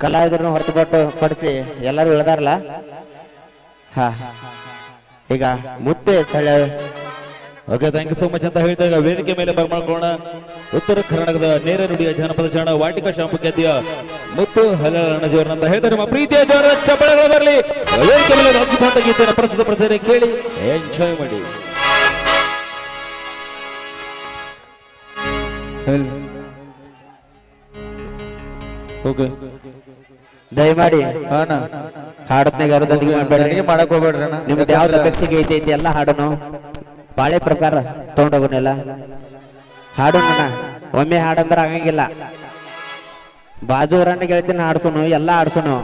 ಕಲಾವಿದರನ್ನು ಹೊರತುಪಟ್ಟು ಪಡಿಸಿ ಎಲ್ಲರೂ ಇಳ್ದಾರಲ್ಲ? ಹಾ. ಈಗ ಮುತ್ತೆ ಸಳ. Okay thank you so much ಅಂತ ಹೇಳ್ತಾ ವೇದಿಕೆ ಮೇಲೆ ಬರ್ಮಾಡ್ಕೊಳ್ಳೋಣ ಉತ್ತರ ಕರ್ನಾಟಕದ ನೇರ ನುಡಿಯ ಜನಪದ ಜಾಣ ವಾಟಿಕ ಶಾಂಪು ಖ್ಯಾತಿಯ ಮುತ್ತು ಜೀವನ ಅಂತ ಹೇಳ್ತಾರೆ ನಮ್ಮ ಪ್ರೀತಿಯ ಜೋರ ಚಪ್ಪಳಗಳು ಬರಲಿ. ವೇದಿಕೆ ಮೇಲೆ ಅದ್ಭುತ ಗೀತೆಯನ್ನು ಪ್ರಸ್ತುತ ಪಡ್ತಾರೆ ಕೇಳಿ ಎಂಜಾಯ್ ಮಾಡಿ. ಓಕೆ ದಯಮಾಡಿ ಹಾಡತ್ನಾಗ ಯಾರು ದಂಡಿಗೆ ಮಾಡ್ಬೇಡ್ರಿ? ಮಾಡಕ್ ಹೋಗ್ಬೇಡ್ರಿ ಅಣ್ಣ. ನಿಮ್ದು ಯಾವ್ದು ಅಪೇಕ್ಷೆಗೆ ಐತಿ ಐತಿ ಎಲ್ಲ ಹಾಡೋನು. ಬಾಳೆ ಪ್ರಕಾರ ತಗೊಂಡೋಗೋನೆಲ್ಲ. ಹಾಡೋಣ ಒಮ್ಮೆ ಹಾಡಂದ್ರೆ ಆಗಂಗಿಲ್ಲ. ಬಾಜು ಊರನ್ನ ಗೆಳತಿನ ಹಾಡ್ಸೋನು ಎಲ್ಲ ಹಾಡ್ಸೋನು.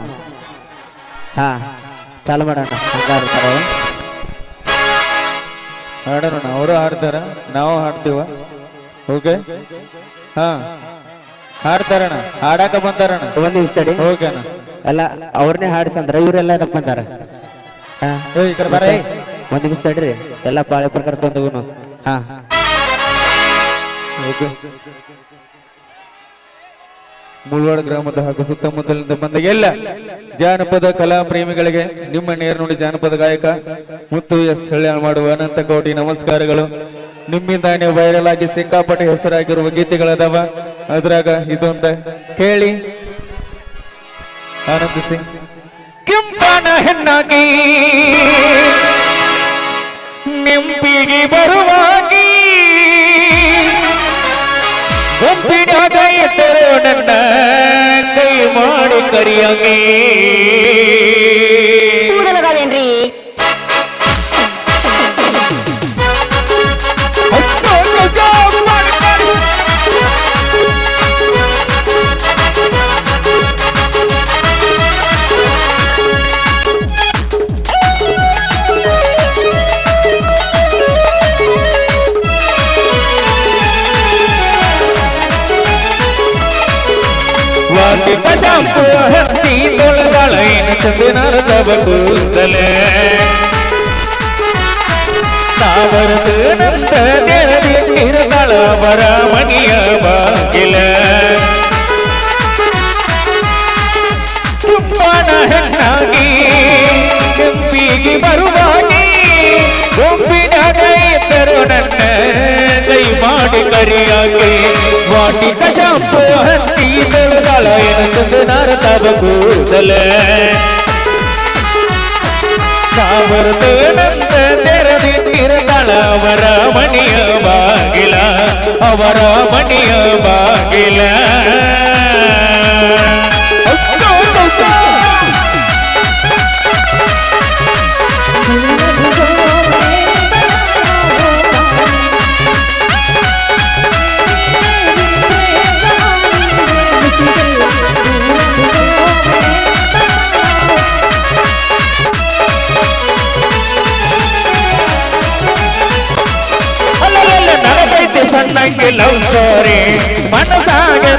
ಹಾ ಚಾಲು ಮಾಡೋಣ. ಹಂಗಾರ್ತಾರೆ ಹಾಡೋಣ ಅವರು. ಹಾಡ್ತಾರ ನಾವು ಹಾಡ್ತೀವ. ಓಕೆ? ಹಾ. ಹಾಡ್ತಾರಣ್ಣ ಹಾಡಾಕ ಬಂದಾರಣ್ಣ ಒಂದು ನಿಮಿಷ ತಡಿ. ಓಕೆ ಅಣ್ಣ ಎಲ್ಲ ಅವ್ರನ್ನೇ ಹಾಡಿಸಂದ್ರ ಇವರೆಲ್ಲ ಏನಪ್ಪ ಬಂದಾರ. ಒಂದ್ ನಿಮಿಷ ತಡ್ರಿ ಎಲ್ಲ ಪಾಳೆ ಪ್ರಕಾರ ತಂದಗುನು ಹಾ. ಮುಳ್ವಾಡ ಗ್ರಾಮದ ಹಾಗೂ ಸುತ್ತಮುತ್ತಲಿಂದ ಬಂದ ಎಲ್ಲ ಜಾನಪದ ಕಲಾ ಪ್ರೇಮಿಗಳಿಗೆ ನಿಮ್ಮ ನೇರ್ನುಡಿ ಜಾನಪದ ಗಾಯಕ ಮುತ್ತು ಎಸ್ ಹಳ್ಳ ಮಾಡುವ ಅನಂತ ಕೋಟಿ ನಮಸ್ಕಾರಗಳು. ನಿಮ್ಮಿಂದಾನೇ ವೈರಲ್ ಆಗಿ ಸಿಕ್ಕಾಪಟ್ಟೆ ಹೆಸರಾಗಿರುವ ಗೀತೆಗಳದಾವ. ಅದ್ರಾಗ ಇದೊಂದ ಕೇಳಿ. ಆನಂದಿಸಿ ಕೆಂಪನ ಹೆಣ್ಣಾಗಿ ನಿಂಪಿಗೆ ಬರುವಾಗಿ ಗುಂಪಿನಾಗ ಎತ್ತರೋ ನನ್ನ ಕೈ ಮಾಡಿ ಕರಿಯಂಗೆ. ವಾಕಿಕ ಶಾಂಪು ಹಚ್ಚಿ ತೊಳೆದಾಳ ಏನು ಚಂದಿನಾರದ ಕೂದಲೆ ತಾವರದು ನಂತ ನೆರದಿ ತಿರುಗಳ ಬರಮಣಿಯ ಬಾಗಿಲ ಕುಂಬಾನ ಹೆಣ್ಣಾಗಿ ಕೆಂಪಿಗೆ ಬರುವಾಗಿ ಗುಂಪಿನ ಕೈ ತರು ನನ್ನ ಕೈ ಮಾಡಿ ಕರಿಯಾಗಿ ವಾಟಿಕ ಶಾಂಪು ಹಚ್ಚಿ ಬೆಳೆದಾಳ ಏನಂತಂದು ನಾರತಾವ ಕೂದಲೆ ತಿರುಗಳ ಅವರ ಮಣಿಯ ಬಾಗಿಲ. ಅವರ ಮಣಿಯ ಬಾಗಿಲ.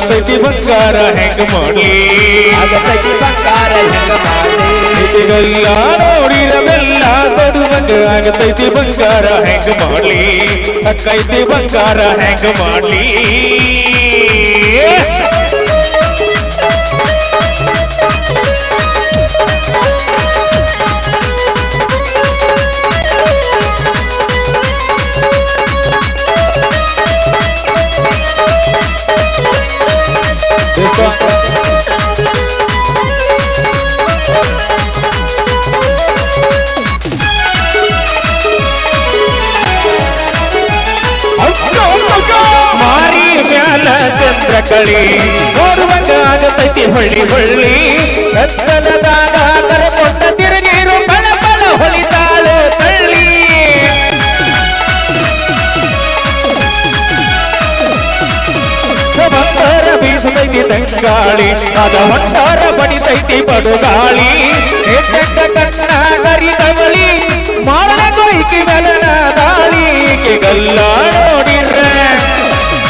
ಆಗತೈತಿ ಬಂಗಾರ ಹೆಂಗ ಮಾಡಿ? ಆಗತೈತಿ ಬಂಗಾರ ಹೆಂಗ ಮಾಡಿ? ಗಲ್ಲ ನೋಡಿರವೆಲ್ಲ ಆಗತೈತಿ ಬಂಗಾರ ಹೆಂಗ ಮಾಡ್ಲಿ ಅಕ್ಕೈತಿ ಬಂಗಾರ ಹೆಂಗ ಮಾಡ್ಲಿ ಚಂದ್ರ ಕಳಿ ನೋಡುವಂಗ ಆಗತೈತಿ ಹೊಳ್ಳಿ ಹೊಳ್ಳಿ. ಕತ್ತಲದಾಗ ಕರೆಕೊಂಡ ತಿರುಗಿರು ಕಳಪಳ ಹೊಳಿತಾಳು ತಳ್ಳಿ. ಬಂಗಾರ ಬೀಸತೈತಿ ತಂಗಾಳಿ. ಅದ ಒಟ್ಟಾರ ಬಡಿತೈತಿ ಬಡುಗಾಳಿ. ಬಡು ಗಾಳಿ ಎದ್ದೆದ್ದ ಕಣ್ಣ ಕರಿದವಳಿ ಮಾಡನ ಕೊಯ್ಕಿ ಮೇಲನ ದಾಳಿ. ಈಕೆ ಗಲ್ಲ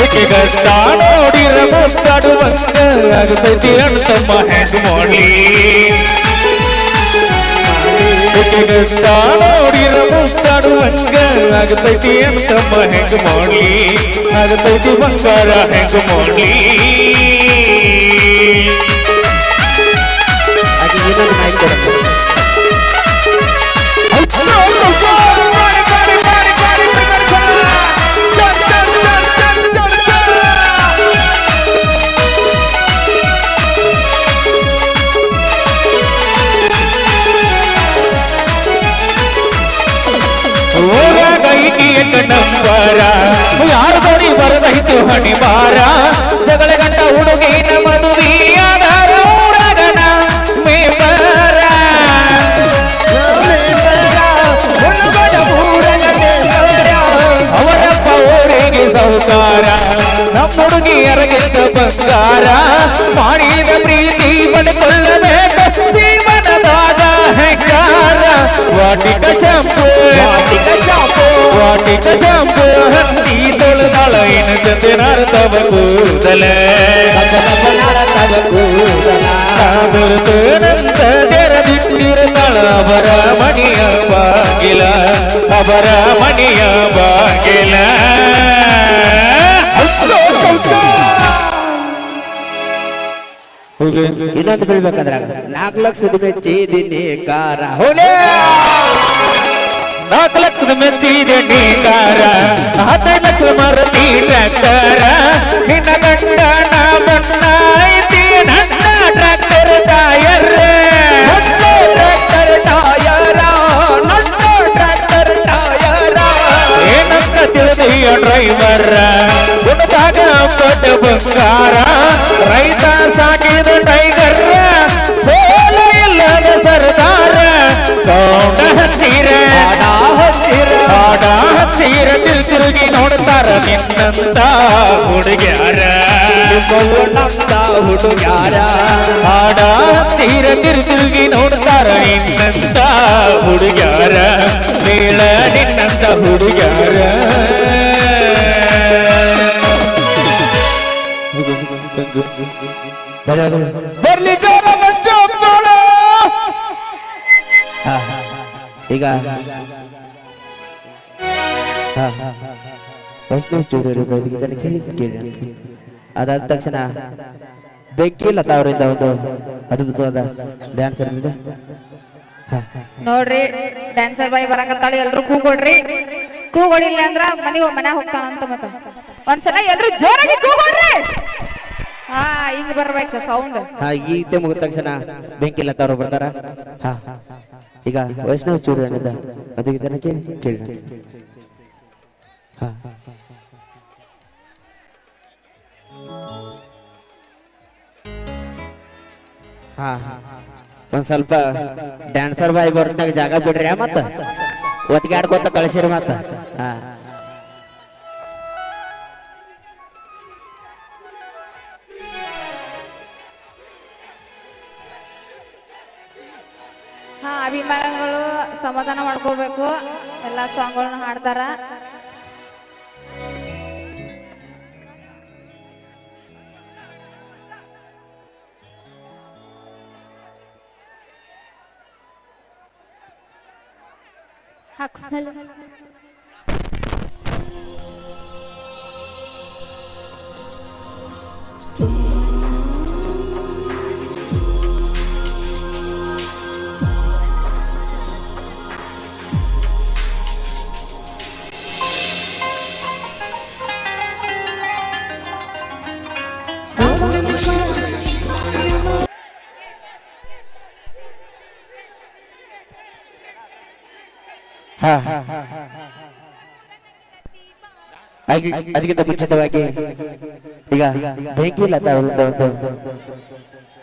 ಗಲ್ಲ ನೋಡಿರ ಮುತ್ತಾಡುವಂಗ ಆಗತೈತಿ. ಅಣ್ತಮ್ಮ ಹೆಂಗ್ ಮಾಡ್ಲಿ. ಗಲ್ಲ ನೋಡಿರ ಮುತ್ತಾಡುವಂಗ ಆಗತೈತಿ. ಅಣ್ತಮ್ಮ ಹೆಂಗ್ ಮಾಡ್ಲಿ. ಆಗತೈತಿ. ಬಂಗಾರ ಹೆಂಗ್ ಮಾಡ್ಲಿ. ಹೆಂಗಾರ ವಾಟಿಕ ಚಂಪು ವಾಟಿಕ ಚಾಪು ವಾಟಿಕ ಚಂಪು ಹಂಸಿ ತೊಳೆದಾಳ ಏನು ಚಂದಿನಾರ್ದವ ಕೂದಲ ಕಾದುರ್ತನಂತ ತೆರೆದಿಟ್ಟಿರುತ್ತಾಳ ಅವರ ಮಣಿಯ ಬಾಗಿಲ ಅವರ ಮಣಿಯ ಬಾಗಿಲ ಇನ್ನೊಂದು ಬೀಳ್ಬೇಕಂದ್ರ ನಾಲ್ಕು ಲಕ್ಷದ ಮೆಚ್ಚಿದಿನಿ ಕಾರ. ಹೋಲೇ! ನಾಲ್ಕು ಲಕ್ಷದ ಮೆಚ್ಚಿದ ಕಾರ. ಹದಿನೈದು ಲಕ್ಷ ಮರತಿ ಟ್ರ್ಯಾಕ್ಟರ್. ನಿನ್ನ ಗಂಡ ನಾ ಬಣ್ಣ ಐತಿ ನನ್ನ ಟ್ರ್ಯಾಕ್ಟರ್ ಟಯರ್. ಟ್ರ್ಯಾಕ್ಟರ್ ಟಯರ ನನ್ನ ಟ್ರ್ಯಾಕ್ಟರ್ ಟಯರ. ಏನಂತ ತಿಳಿದಿಯ ಡ್ರೈವರ್ ಗುಣದಾಗ ಪಟ್ಟ ಬಂಗಾರ. ರೈತ ಆಡ ಹಚ್ಚಿರ ತಿರುಗಿ ನೋಡ್ತಾರ ನಿನ್ನಂತ ಹುಡುಗ್ಯಾರ ನಮ್ದ ಹುಡುಗ್ಯಾರ ಆಡ ಹಚ್ಚಿರ ತಿರುಗಿ ನೋಡ್ತಾರ ನಿನ್ನಂತ ಹುಡುಗ್ಯಾರ ನೀಳ ನಿನ್ನಂತ ಹುಡುಗ್ಯಾರ ಬರ್ಲಿ ಜೋರ ಮಂಜು ನೋಡು. ಹಾ, ಈಗ ಹಾ, ವೈಷ್ಣವ್ ಚೂರೂರು ಇದನ್ನು ಕೇಳಿ ಕೇಳಿ ಅನ್ಸಿ. ಅದಾದ ತಕ್ಷಣ ಬೆಂಕಿ ಲತಾ ಅವರಿಂದ ಒಂದು ಅದ್ಭುತವಾದ ಡ್ಯಾನ್ಸ್ ಇದೆ ಹಾ. ನೋಡ್ರಿ ಡ್ಯಾನ್ಸರ್ ಬಾಯ್ ಬರಂಗತ್ತಾಳೆ ಎಲ್ರು ಕೂಗೊಡ್ರಿ ಕೂಗೊಡಿಲ್ಲ ಅಂದ್ರ ಮನಿ ಮನ್ಯಾಗ ಹೋಗ್ತಾಳ ಅಂತ ಮತ್ತ. ಒಂದ್ಸಲ ಎಲ್ರು ಜೋರಾಗಿ ಕೂಗೊಡ್ರಿ ಹಾ ಈಗ ಬರ್ಬೇಕು ಸೌಂಡ್ ಹಾ ಗೀತೆ ಮುಗಿದ ತಕ್ಷಣ ಬೆಂಕಿ ಲತಾ ಅವರು ಬರ್ತಾರ. ಹಾ. ಈಗ ವೈಷ್ಣವ್ ಚೂರು ಅದಕ್ಕೆ ಅದು ಇದನ್ನ ಕೇಳಿ. ಕೇಳಿ. ಹಾ ಒಂದ್ ಸ್ವಲ್ಪ ಡ್ಯಾನ್ಸರ್ ಬಾಯ್ ಬರ್ತಾಗ ಜಾಗ ಬಿಡ್ರಿ ಮತ್ತ? ಒತ್ತಿಗೆ ಆಡ್ಕೊತ ಕಳಿಸಿರಿ ಮತ್ತ? ಹಾ. ಹಾ, ಅಭಿಮಾನಿಗಳು ಸಮಾಧಾನ ಮಾಡ್ಕೋಬೇಕು ಎಲ್ಲಾ ಸಾಂಗ್ಗಳನ್ನ ಹಾಡ್ತಾರ. ಹಾಕು ಹಾ ಅದಕ್ಕಿಂತ ಮುಂಚಿತವಾಗಿ ಈಗ ಬೆಂಕಿ ಇಲ್ಲ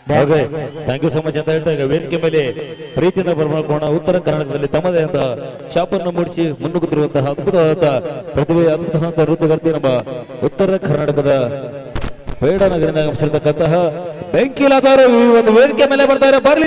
ಥ್ಯಾಂಕ್ ಯು ಸೊ ಮಚ್ ಅಂತ ಹೇಳ್ತಾ ವೇದಿಕೆ ಮೇಲೆ ಪ್ರೀತಿಯಿಂದ ಬರ್ಮಾಡ್ಕೋಣ ಉತ್ತರ ಕರ್ನಾಟಕದಲ್ಲಿ ತಮ್ಮದೇ ಅಂತ ಚಾಪನ್ನು ಮೂಡಿಸಿ ಮುನ್ನುಗ್ಗುತ್ತಿರುವಂತಹ ಅದ್ಭುತವಾದ ಪ್ರತಿಭೆ, ಅದ್ಭುತವಾದ ನೃತ್ಯಗಾರ್ತಿ ನಮ್ಮ ಉತ್ತರ ಕರ್ನಾಟಕದ ಬೇಡ ನಗರದಿಂದ ಬೆಂಕಿ ಬೆಂಕಿಲಾದವರು ಈ ಒಂದು ವೇದಿಕೆ ಮೇಲೆ ಬರ್ತಾರೆ ಬರ್ಲಿ.